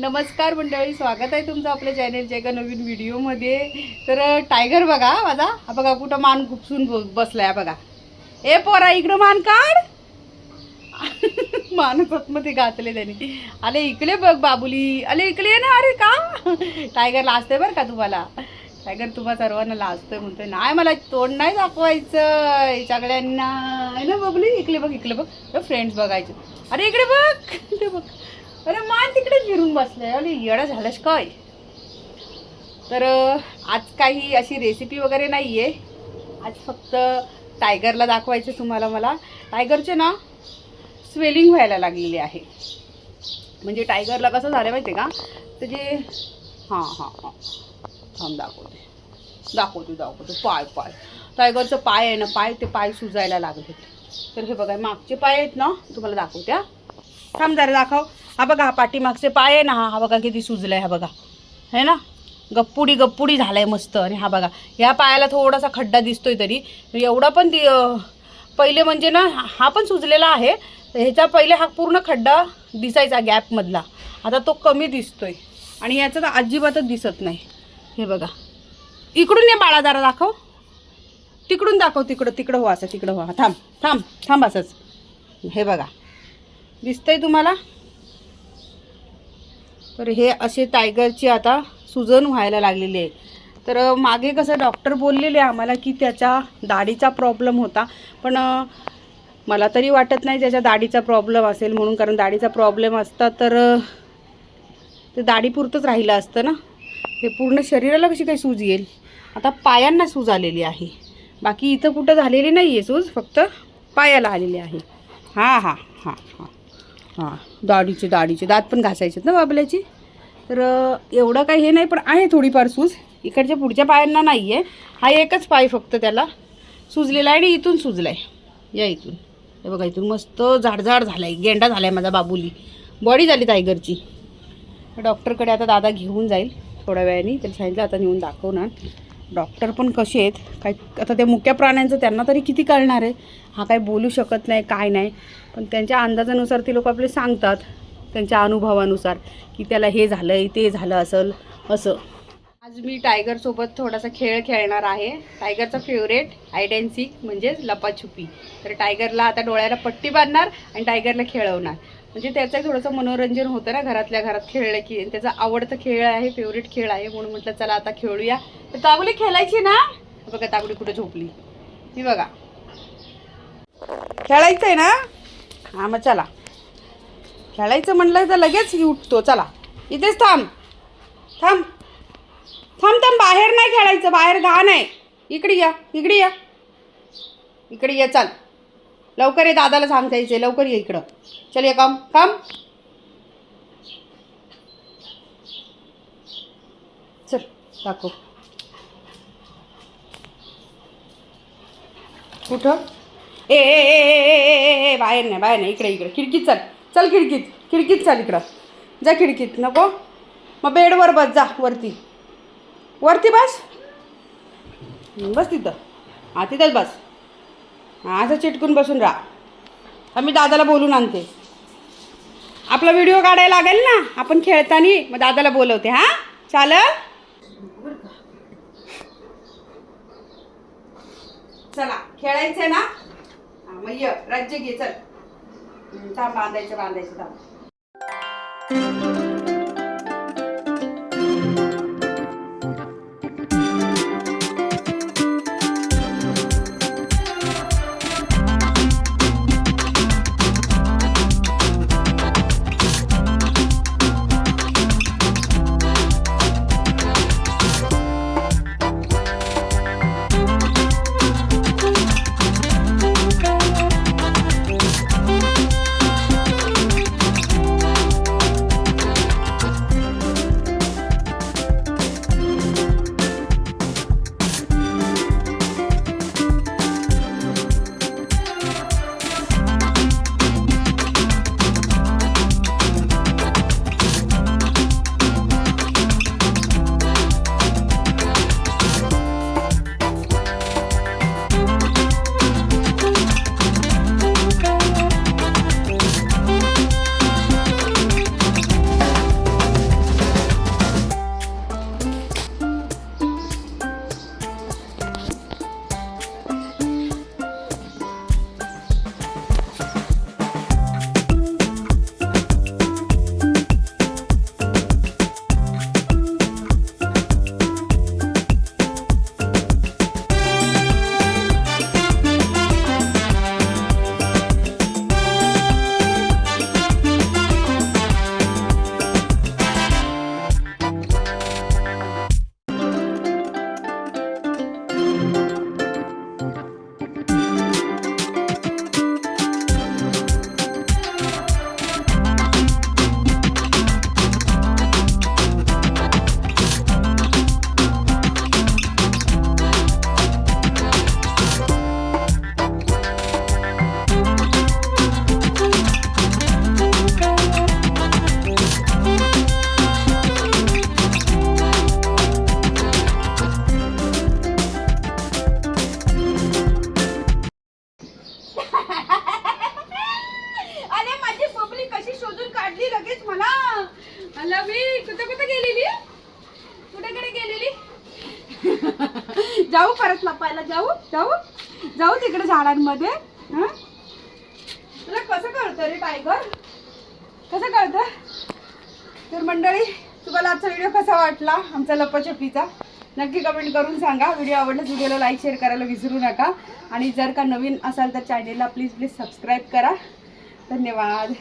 नमस्कार मंडळी स्वागत आहे तुमचं आपल्या चॅनेलच्या एका नवीन व्हिडिओमध्ये तर टायगर बघा माझा हा बघा कुठं मान घुपसून बसलाय बघा. ए पोरा इकडं मान काढ. मानसमध्ये घातले त्याने. अरे इकडे बघ बाबुली. अरे इकडे ना अरे का? टायगर लाजतंय बरं का तुम्हाला? टायगर तुम्हा सर्वांना लाजतोय म्हणतोय. नाही मला तोंड नाही दाखवायचं. सगळ्यांना आहे ना बबली? इकडे बघ इकडे बघ. फ्रेंड्स बघायचे. अरे इकडे बघ. ते बघ. अरे मान तिकडे फिरून बसलंय. अरे येडं झालंस काय? तर आज काही अशी रेसिपी वगैरे नाही आहे आज फक्त टायगरला दाखवायचं तुम्हाला मला. टायगरचे ना स्वेलिंग व्हायला लागलेली आहे. म्हणजे टायगरला कसं झालं माहिती आहे का त्याचे हां हां हां. थांब दाखवते. दाखवते दाखवते. पाय पाय. टायगरचं पाय आहे ना पाय ते पाय सुजायला लागले तर हे बघा मागचे पाय आहेत ना तुम्हाला दाखवते थांब जरा दाखव. हा बघा हा पाठीमागचे पाय आहे ना हा हा बघा किती आहे हा बघा. है ना? गप्पुडी गप्पुडी झालाय मस्त. आणि हा बघा ह्या पायाला थोडासा खड्डा दिसतोय तरी. एवढा पण दि पहिले म्हणजे ना हा पण सुजलेला आहे. ह्याच्या पहिले हा पूर्ण खड्डा दिसायचा गॅपमधला. आता तो कमी दिसतोय. आणि याचं तर अजिबातच दिसत नाही. हे बघा. इकडून ये बाळा जरा दाखव. तिकडून दाखव तिकडं तिकडं हो असं तिकडं हो. थांब थांब थांब असंच. हे बघा. दिसतंय तुम्हाला? तर हे असे टायगरची आता सुजन व्हायला लागलेली आहे तर मागे कसं डॉक्टर बोललेले आम्हाला की त्याच्या दाढीचा प्रॉब्लेम होता. पण मला तरी वाटत नाही त्याच्या दाढीचा प्रॉब्लेम असेल म्हणून कारण दाढीचा प्रॉब्लेम असता तर ते दाढीपुरतंच राहिलं असतं ना. हे पूर्ण शरीराला कशी काही सूज येईल? आता पायांना सूज आलेली आहे. बाकी इथं कुठं झालेली नाही आहे सूज फक्त पायाला आलेली आहे. हां हां हां हां. हां दाढीचे दाढीचे. दात पण घासायचे ना बाबल्याची? तर एवढं काही हे नाही पण आहे थोडीफार सूज. इकडच्या पुढच्या पायांना नाही आहे हा एकच पाय फक्त त्याला. सुजलेला आहे आणि इथून सुजला आहे या इथून. हे बघा इथून मस्त झाडझाड झाला आहे गेंडा झाला आहे माझा बाबुली. बॉडी झाली टायगरची डॉक्टरकडे आता दादा घेऊन जाईल थोड्या वेळाने. त्याला सांगितलं आता नेऊन दाखवणार. डॉक्टर पण कसे आहेत? काय आता त्या मुक्या प्राण्यांचं त्यांना तरी किती कळणार आहे? हा काय बोलू शकत नाही काय नाही. पण त्यांच्या अंदाजानुसार ते लोक आपले सांगतात त्यांच्या अनुभवानुसार की त्याला हे झालं आहे ते झालं असेल असं. आज मी टायगरसोबत थोडासा खेळ खेळणार आहे. टायगरचा फेवरेट आयडेन्सिक म्हणजेच लपाछुपी. तर टायगरला आता डोळ्याला पट्टी बांधणार आणि टायगरला खेळवणार. म्हणजे त्याचं थोडंसं मनोरंजन होतं ना घरातल्या घरात खेळलं की आणि त्याचा आवडता खेळ आहे फेवरेट खेळ आहे म्हणून म्हटलं चला आता खेळूया. तर ताबुली खेळायची ना? बघा ताबुली कुठे झोपली. ती बघा. खेळायचं आहे ना? हां मग चला. खेळायचं म्हणलं तर लगेच उठतो. चला. इथेच थांब. थांब. थांब थांब. बाहेर नाही खेळायचं. बाहेर घाण आहे इकडे या. इकडे या. इकडे ये. चल. लवकर ये दादाला सांगायचे लवकर ये इकडं. चल ये काम. काम चल दाखव. कुठं? ए. बाहेर नाही बाहेर नाही इकडे इकडे. खिडकीत चल. चल खिडकीत. खिडकीत चल इकडं. जा खिडकीत. नको. मग बेडवर बस जा वरती. वरती बस. बस तिथं. हां तिथंच बस. हां असं चिटकून बसून राहा. मी दादाला बोलून आणते. आपला व्हिडिओ काढायला लागेल ना? आपण खेळताना मग दादाला बोलवते हां? चालेल? चला खेळायचं आहे ना? मग ये राज्य घे चल. थांब बांधायचं बांधायचं थांब. जाऊ परत लपायला जाऊ जाऊ. जाऊ तिकडे झाडांमध्ये. हं? तुला कसं कळतं रे टायगर? कसं कळतं? तर मंडळी तुम्हाला आजचा व्हिडिओ कसा वाटला? आमचा लपाछपीचा. नक्की कमेंट करून सांगा. व्हिडिओ आवडला व्हिडिओला लाईक शेअर करायला विसरू नका. आणि जर का नवीन असाल तर चॅनेलला प्लीज प्लीज सबस्क्राईब करा. धन्यवाद.